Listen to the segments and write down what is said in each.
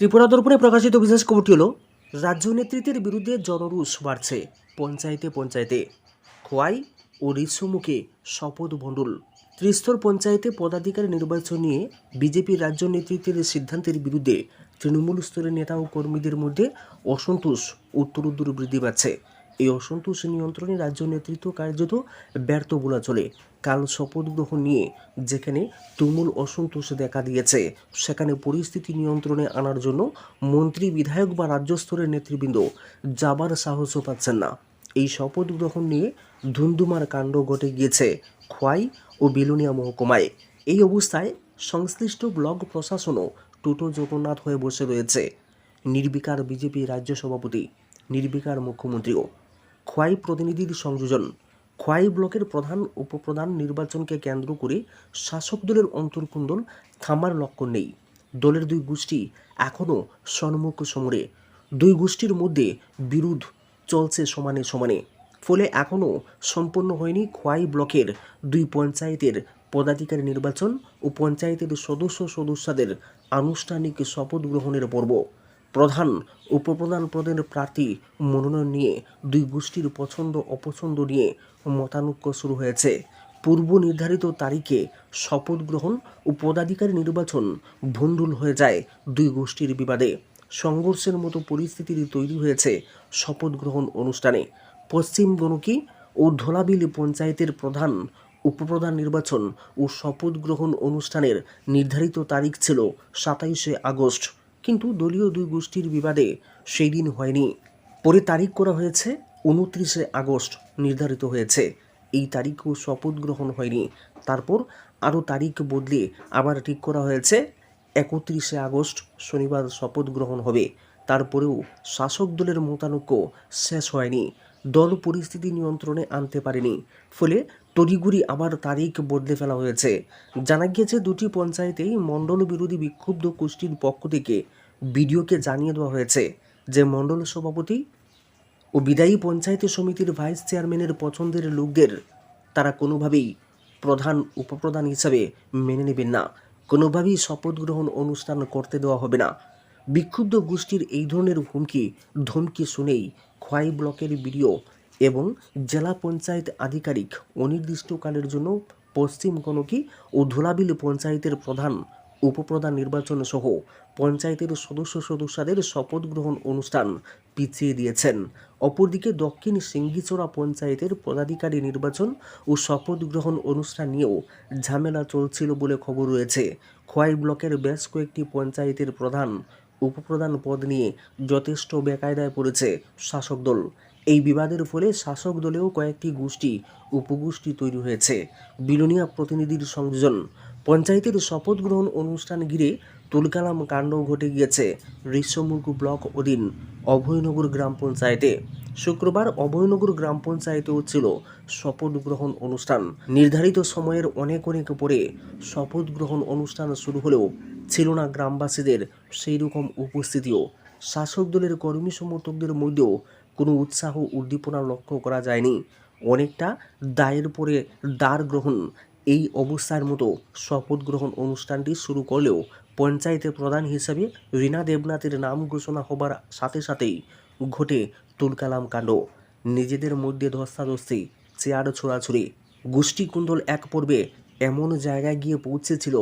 ত্রিপুরা দর্পণে প্রকাশিত বিশেষ খবরটি হল, রাজ্য নেতৃত্বের বিরুদ্ধে জনরুষ বাড়ছে পঞ্চায়েতে পঞ্চায়েতে। খোয়াই ও রিসমুখে শপথ ভণ্ডুল। ত্রিস্তর পঞ্চায়েতে পদাধিকারী নির্বাচন নিয়ে বিজেপির রাজ্য নেতৃত্বের সিদ্ধান্তের বিরুদ্ধে তৃণমূল স্তরের নেতা ও কর্মীদের মধ্যে অসন্তোষ, উত্তরোত্তর বৃদ্ধি পাচ্ছে। এই অসন্তোষ নিয়ন্ত্রণে রাজ্য নেতৃত্ব কার্যত ব্যর্থ বলা চলে। কাল শপথ গ্রহণ নিয়ে যেখানে তুমুল অসন্তোষ দেখা দিয়েছে, সেখানে পরিস্থিতি নিয়ন্ত্রণে আনার জন্য মন্ত্রী, বিধায়ক বা রাজ্য স্তরের নেতৃবৃন্দ যাবার সাহসও পাচ্ছেন না। এই শপথ গ্রহণ নিয়ে ধুমধুমার কাণ্ড ঘটে গিয়েছে খোয়াই ও বিলুনিয়া মহকুমায়। এই অবস্থায় সংশ্লিষ্ট ব্লক প্রশাসনও টুটো জগন্নাথ হয়ে বসে রয়েছে। নির্বিকার বিজেপি রাজ্য সভাপতি, নির্বিকার মুখ্যমন্ত্রীও। খোয়াই প্রতিনিধির সংযোজন। খোয়াই ব্লকের প্রধান উপপ্রধান নির্বাচনকে কেন্দ্র করে শাসক দলের অন্তর্কুণ্ডল থামার লক্ষণ নেই। দলের দুই গোষ্ঠী এখনও সন্মুখ সমরে। দুই গোষ্ঠীর মধ্যে বিরোধ চলছে সমানে সমানে। ফলে এখনও সম্পন্ন হয়নি খোয়াই ব্লকের দুই পঞ্চায়েতের পদাধিকারী নির্বাচন ও পঞ্চায়েতের সদস্য সদস্যদের আনুষ্ঠানিক শপথ গ্রহণের পর্ব। প্রধান উপপ্রধান পদের প্রার্থী মনোনয়ন নিয়ে দুই গোষ্ঠীর পছন্দ অপছন্দ নিয়ে মতানৈক্য শুরু হয়েছে। পূর্ব নির্ধারিত তারিখে শপথ গ্রহণ ও পদাধিকারী নির্বাচন ভণ্ডুল হয়ে যায় দুই গোষ্ঠীর বিবাদে। সংঘর্ষের মতো পরিস্থিতির তৈরি হয়েছে শপথ গ্রহণ অনুষ্ঠানে। পশ্চিম গণকি ও ধোলাবিল পঞ্চায়েতের প্রধান উপপ্রধান নির্বাচন ও শপথ গ্রহণ অনুষ্ঠানের নির্ধারিত তারিখ ছিল সাতাইশে আগস্ট। কিন্তু দলীয় দুই গোষ্ঠীর বিবাদে সেই দিন হয়নি। পরে তারিখ করা হয়েছে, উনত্রিশে আগস্ট নির্ধারিত হয়েছে। এই তারিখও শপথ গ্রহণ হয়নি। তারপর আরও তারিখ বদলে আবার ঠিক করা হয়েছে, একত্রিশে আগস্ট শনিবার শপথ গ্রহণ হবে। তারপরেও শাসক দলের মতানৈক্য শেষ হয়নি। দল পরিস্থিতি নিয়ন্ত্রণে আনতে পারেনি। ফলে তড়িগুড়ি আবার তারিখ বদলে ফেলা হয়েছে। জানা গিয়েছে, দুটি পঞ্চায়েতেই মণ্ডল বিরোধী বিক্ষুব্ধ গোষ্ঠীর পক্ষ থেকে বিডিওকে জানিয়ে দেওয়া হয়েছে যে মণ্ডল সভাপতি ও বিদায়ী পঞ্চায়েত সমিতির ভাইস চেয়ারম্যানের পছন্দের লোকদের তারা কোনোভাবেই প্রধান উপপ্রধান হিসাবে মেনে নেবেন না। কোনোভাবেই শপথ গ্রহণ অনুষ্ঠান করতে দেওয়া হবে না। বিক্ষুব্ধ গোষ্ঠীর এই ধরনের হুমকি, ধমকি শুনেই খোয়াই ব্লকের বিডিও এবং জেলা পঞ্চায়েত আধিকারিক অনির্দিষ্টকালের জন্য পশ্চিম গণকি ও ধুলাবিল পঞ্চায়েতের প্রধান, উপপ্রধান নির্বাচন সহ পঞ্চায়েতের সদস্য সদস্যদের শপথ গ্রহণ অনুষ্ঠান পিছিয়ে দিয়েছেন। অপরদিকে দক্ষিণ সিঙ্গিচোড়া পঞ্চায়েতের পদাধিকারী নির্বাচন ও শপথ গ্রহণ অনুষ্ঠান নিয়েও ঝামেলা চলছিল বলে খবর রয়েছে। খোয়াই ব্লকের বেশ কয়েকটি পঞ্চায়েতের প্রধান, উপপ্রধান পদ নিয়ে যথেষ্ট বেকায়দায় পড়েছে শাসক দল। এই বিবাদের ফলে শাসক দলেও কয়েকটি গোষ্ঠী উপগোষ্ঠী তৈরি হয়েছে। বিলোনিয়া প্রতিনিধির সংযোজন। পঞ্চায়েতের শপথ গ্রহণ অনুষ্ঠান ঘিরে তুলকালাম কাণ্ড ঘটে গিয়েছে ঋষ্যমুখ ব্লক অধীন অভয়নগর গ্রাম পঞ্চায়েতে। শুক্রবার অভয়নগর গ্রাম পঞ্চায়েতেও ছিল শপথ গ্রহণ অনুষ্ঠান। নির্ধারিত সময়ের অনেক অনেক পরে শপথ গ্রহণ অনুষ্ঠান শুরু হলেও ছিল না গ্রামবাসীদের সেই রকম উপস্থিতিও। শাসক দলের কর্মী সমর্থকদের মধ্যেও কোনো উৎসাহ উদ্দীপনা লক্ষ্য করা যায়নি। অনেকটা দায়ের পরে দ্বার গ্রহণ, এই অবস্থার মতো শপথ গ্রহণ অনুষ্ঠানটি শুরু করলেও পঞ্চায়েতের প্রধান হিসাবে রীনা দেবনাথের নাম ঘোষণা হবার সাথে সাথেই ঘটে তুলকালাম কাণ্ড। নিজেদের মধ্যে ধস্তাধস্তি, চেয়ার ছোড়াছুড়ি গোষ্ঠী কুণ্ডল এক পর্বে এমন জায়গায় গিয়ে পৌঁছেছিল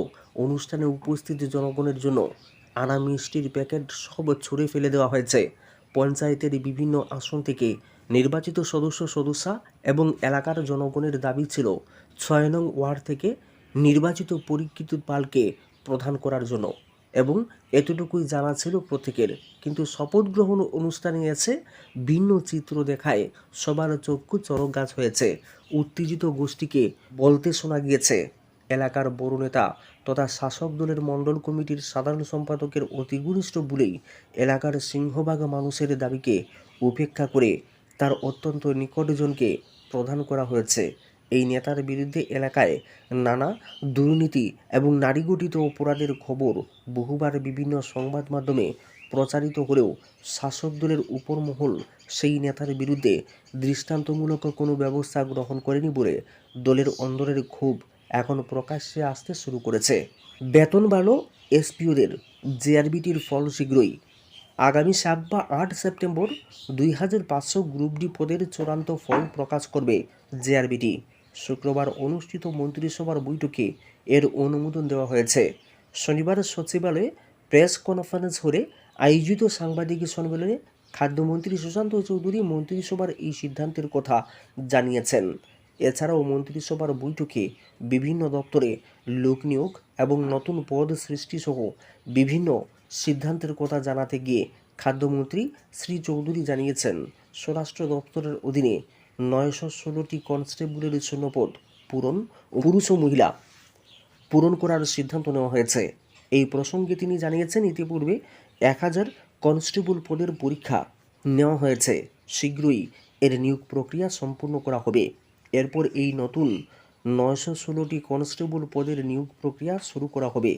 অনুষ্ঠানে উপস্থিত জনগণের জন্য। আনা মিষ্টির প্যাকেট সব ছুঁড়ে ফেলে দেওয়া হয়েছে। পঞ্চায়েতের বিভিন্ন আসন থেকে নির্বাচিত সদস্য সদস্যা এবং এলাকার জনগণের দাবি ছিল ছয় নং ওয়ার্ড থেকে নির্বাচিত পরীক্ষিত পালকে প্রধান করার জন্য এবং এতটুকুই জানা ছিল প্রত্যেকের কিন্তু শপথ গ্রহণ অনুষ্ঠানে এসে ভিন্ন চিত্র দেখায় সবার চক্ষু চরক গাছ হয়েছে। উত্তেজিত গোষ্ঠীকে বলতে শোনা গিয়েছে। এলাকার বড় নেতা তথা শাসক দলের মণ্ডল কমিটির সাধারণ সম্পাদকের অতি ঘনিষ্ঠ বলেই এলাকার সিংহভাগ মানুষের দাবিকে উপেক্ষা করে তার অত্যন্ত নিকটজনকে প্রদান করা হয়েছে। এই নেতার বিরুদ্ধে এলাকায় নানা দুর্নীতি এবং নারীগঠিত অপরাধের খবর বহুবার বিভিন্ন সংবাদ মাধ্যমে প্রচারিত হলেও শাসক দলের উপরমহল সেই নেতার বিরুদ্ধে দৃষ্টান্তমূলক কোনো ব্যবস্থা গ্রহণ করেনি বলে দলের অন্দরের ক্ষোভ এখন প্রকাশ্যে আসতে শুরু করেছে। বেতন বাড়ল এসপিওদের, জেআরবিটির ফল শীঘ্রই। আগামী সাত বা আট সেপ্টেম্বর দুই হাজার পাঁচশো গ্রুপ ডি পদের চূড়ান্ত ফল প্রকাশ করবে জেআরবিটি। শুক্রবার অনুষ্ঠিত মন্ত্রিসভার বৈঠকে এর অনুমোদন দেওয়া হয়েছে। শনিবার সচিবালয়ে প্রেস কনফারেন্স হলে আয়োজিত সাংবাদিক সম্মেলনে খাদ্যমন্ত্রী সুশান্ত চৌধুরী মন্ত্রিসভার এই সিদ্ধান্তের কথা জানিয়েছেন। এছাড়াও মন্ত্রিসভার বৈঠকে বিভিন্ন দপ্তরে লোক নিয়োগ এবং নতুন পদ সৃষ্টি সহ বিভিন্ন সিদ্ধান্তের কথা জানাতে গিয়ে খাদ্যমন্ত্রী শ্রী চৌধুরী জানিয়েছেন, স্বরাষ্ট্র দপ্তরের অধীনে নয়শো ষোলোটি কনস্টেবলের শূন্যপদ পূরণ পুরুষ ও মহিলা পূরণ করার সিদ্ধান্ত নেওয়া হয়েছে। এই প্রসঙ্গে তিনি জানিয়েছেন, ইতিপূর্বে এক হাজার কনস্টেবল পদের পরীক্ষা নেওয়া হয়েছে। শীঘ্রই এর নিয়োগ প্রক্রিয়া সম্পূর্ণ করা হবে। এরপর এই নতুন নয়শো ষোলোটি কনস্টেবল পদের নিয়োগ প্রক্রিয়া শুরু করা হবে।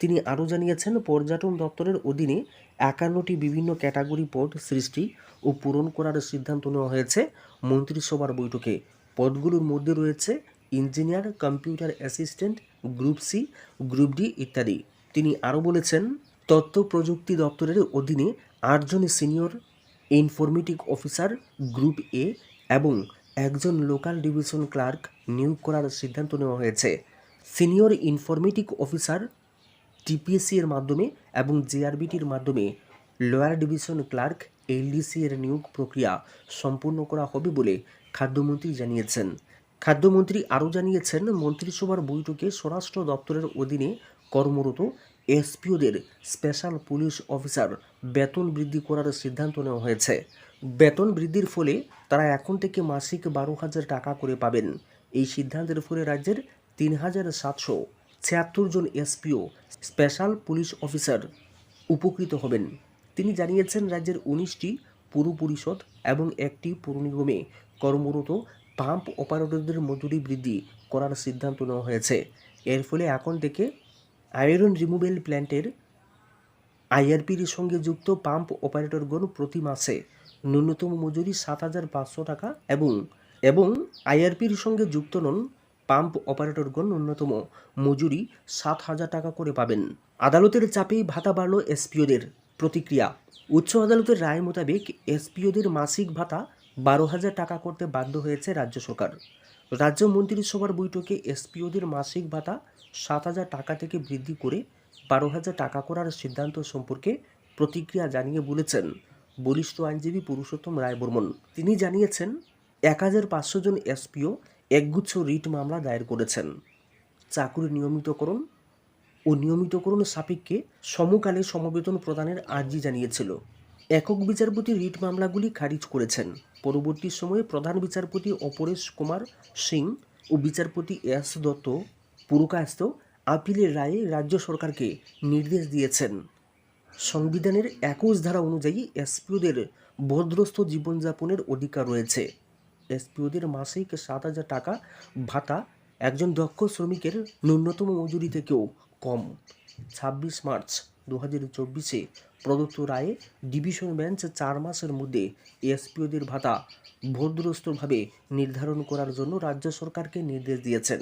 তিনি আরও জানিয়েছেন, পর্যটন দপ্তরের অধীনে একান্নটি বিভিন্ন ক্যাটাগরি পদ সৃষ্টি ও পূরণ করার সিদ্ধান্ত নেওয়া হয়েছে মন্ত্রিসভার বৈঠকে। পদগুলোর মধ্যে রয়েছে engineer, computer assistant, group C, group D ইত্যাদি। তিনি আরও বলেছেন, তথ্য প্রযুক্তি দপ্তরের অধীনে আটজন senior informatic officer, group A এবং একজন লোকাল ডিভিশন ক্লার্ক নিয়োগ করার সিদ্ধান্ত নেওয়া হয়েছে। সিনিয়র ইনফরমেটিক অফিসার, টিপিএসসি এর মাধ্যমে এবং জেআরবিটির মাধ্যমে লোয়ার ডিভিশন ক্লার্ক এলডিসি এর নিয়োগ প্রক্রিয়া সম্পূর্ণ করা হবে বলে খাদ্যমন্ত্রী জানিয়েছেন। খাদ্যমন্ত্রী আরও জানিয়েছেন, মন্ত্রিসভার বৈঠকে স্বরাষ্ট্র দপ্তরের অধীনে কর্মরত এসপিওদের স্পেশাল পুলিশ অফিসার বেতন বৃদ্ধি করার সিদ্ধান্ত নেওয়া হয়েছে। বেতন বৃদ্ধির ফলে তারা এখন থেকে মাসিক বারো হাজার টাকা করে পাবেন। এই সিদ্ধান্তের ফলে রাজ্যের তিন হাজার সাতশো ছিয়াত্তর জন এসপিও, স্পেশাল পুলিশ অফিসার উপকৃত হবেন। তিনি জানিয়েছেন, রাজ্যের উনিশটি পুর পরিষদ এবং একটি পুর নিগমে কর্মরত পাম্প অপারেটরদের মজুরি বৃদ্ধি করার সিদ্ধান্ত নেওয়া হয়েছে। এর ফলে এখন থেকে আয়রন রিমুভেল প্ল্যান্টের আইআরপির সঙ্গে যুক্ত পাম্প অপারেটরগণ প্রতি মাসে ন্যূনতম মজুরি সাত হাজার পাঁচশো টাকা এবং এবং আইআরপির সঙ্গে যুক্ত নন পাম্প অপারেটরগণ ন্যূনতম মজুরি সাত হাজার টাকা করে পাবেন। আদালতের চাপেই ভাতা বাড়ল এসপিওদের প্রতিক্রিয়া। উচ্চ আদালতের রায় মোতাবেক এসপিওদের মাসিক ভাতা বারো হাজার টাকা করতে বাধ্য হয়েছে রাজ্য সরকার। রাজ্য মন্ত্রিসভার বৈঠকে এসপিওদের মাসিক ভাতা সাত হাজার টাকা থেকে বৃদ্ধি করে বারো হাজার টাকা করার সিদ্ধান্ত সম্পর্কে প্রতিক্রিয়া জানিয়ে বলেছেন বরিষ্ঠ আইনজীবী পুরুষোত্তম রায় বর্মন। তিনি জানিয়েছেন, এক হাজার পাঁচশো জন এসপিও একগুচ্ছ রিট মামলা দায়ের করেছেন। চাকুরি নিয়মিতকরণ ও নিয়মিতকরণ সাপেক্ষে সমকালে সমবেতন প্রদানের আর্জি জানিয়েছিল। একক বিচারপতি রিট মামলাগুলি খারিজ করেছেন। পরবর্তী সময়ে প্রধান বিচারপতি অপরেশ কুমার সিং ও বিচারপতি এস দত্ত পুরকায়স্ত আপিলের রায়ে রাজ্য সরকারকে নির্দেশ দিয়েছেন। সংবিধানের একুশ ধারা অনুযায়ী এসপিওদের ভদ্রস্থ জীবনযাপনের অধিকার রয়েছে। এসপিওদের মাসিক সাত হাজার টাকা, ভাতা, একজন দক্ষ শ্রমিকের ন্যূনতম মজুরি থেকেও কম। ছাব্বিশ মার্চ দু হাজার চব্বিশে প্রদত্ত রায়ে ডিভিশন বেঞ্চ চার মাসের মধ্যে এসপিওদের ভাতা ভদ্রস্থভাবে নির্ধারণ করার জন্য রাজ্য সরকারকে নির্দেশ দিয়েছেন।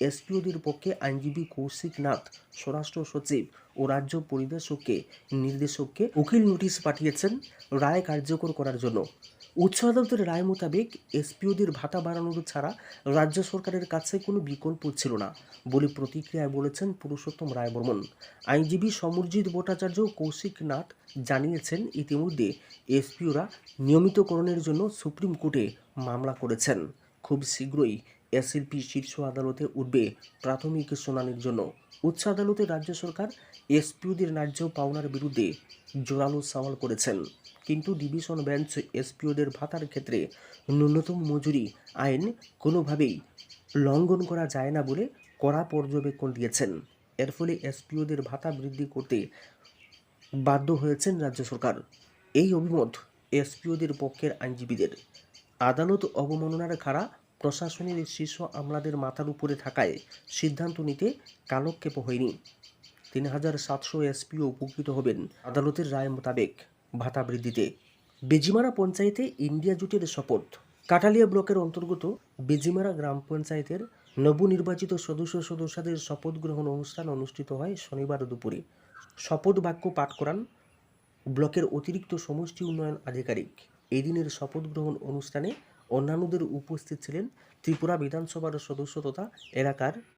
এসপিওদের পক্ষে আইনজীবী কৌশিক নাথ, স্বরাষ্ট্র সচিব ও রাজ্য পরিবেশককে নির্দেশককে উকিল নোটিশ পাঠিয়েছেন রায় কার্যকর করার জন্য। উচ্চ আদালতের রায় মোতাবেক এসপিওদের ভাতা বাড়ানোর ছাড়া রাজ্য সরকারের কাছে কোনো বিকল্প ছিল না বলে প্রতিক্রিয়ায় বলেছেন পুরুষোত্তম রায় বর্মন আইনজীবী সমরজিৎ ভট্টাচার্য কৌশিক নাথ জানিয়েছেন ইতিমধ্যে এসপিওরা নিয়মিতকরণের জন্য সুপ্রিম কোর্টে মামলা করেছেন। খুব শীঘ্রই এসএলপি শীর্ষ আদালতে উঠবে প্রাথমিক শুনানির জন্য। উচ্চ আদালতে রাজ্য সরকার এসপিওদের ন্যায্য পাওনার বিরুদ্ধে জোরালো সওয়াল করেছেন। কিন্তু ডিভিশন বেঞ্চ এসপিওদের ভাতার ক্ষেত্রে ন্যূনতম মজুরি আইন কোনোভাবেই লঙ্ঘন করা যায় না বলে কড়া পর্যবেক্ষণ দিয়েছেন। এর ফলে এসপিওদের ভাতা বৃদ্ধি করতে বাধ্য হয়েছেন রাজ্য সরকার। এই অভিমত এসপিওদের পক্ষের আইনজীবীদের। আদালত অবমাননার খাড়া প্রশাসনের শীর্ষ আমলাদের মাথার উপরে থাকায় সিদ্ধান্ত নিতে কালক্ষেপ হয়নি। তিন হাজার সাতশো এসপিও উপকৃত হবেন আদালতের রায় মোতাবেক ভাতা বৃদ্ধিতে। বেজিমারা পঞ্চায়েতে ইন্ডিয়া জোটের শপথ। কাটালিয়া ব্লকের অন্তর্গত বেজিমারা গ্রাম পঞ্চায়েতের নবনির্বাচিত সদস্য সদস্যদের শপথ গ্রহণ অনুষ্ঠান অনুষ্ঠিত হয় শনিবার দুপুরে। শপথ বাক্য পাঠ করান ব্লকের অতিরিক্ত সমষ্টি উন্নয়ন আধিকারিক। এদিনের শপথ গ্রহণ অনুষ্ঠানে অন্যান্যদের উপস্থিত ছিলেন ত্রিপুরা বিধানসভার সদস্য তথা এলাকার